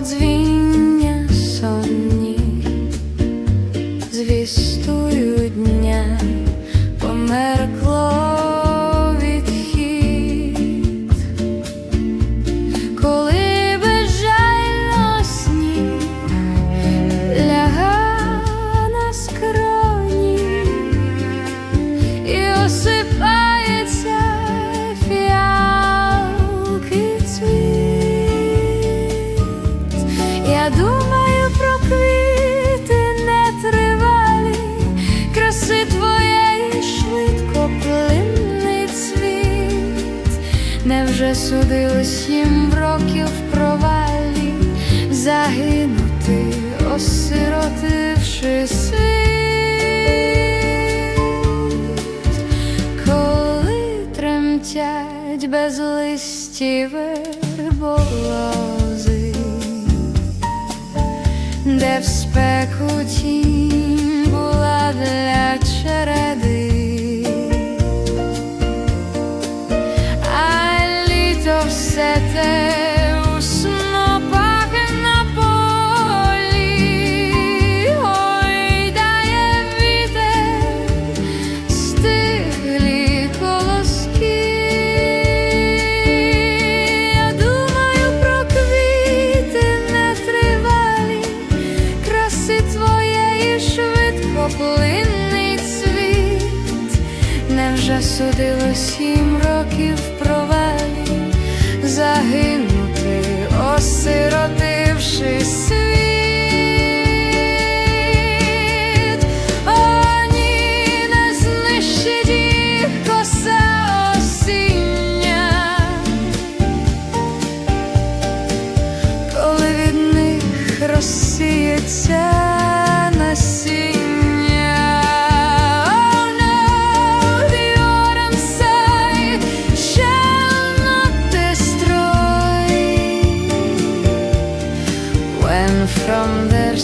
Подзвіння сонні звістую дня померкло. Думаю про квіти нетривалі, краси твоєї швидко плинний цвіт, невже судилось сім років в провалі, загинути, осиротивши світ, коли тремтять без листів верболози де в спеку тінь була для череди. Поплинний цвіт, невже судило сім років провалі, загинути, осиротивши світ, О, не знищить їх коли від них розсіється. from their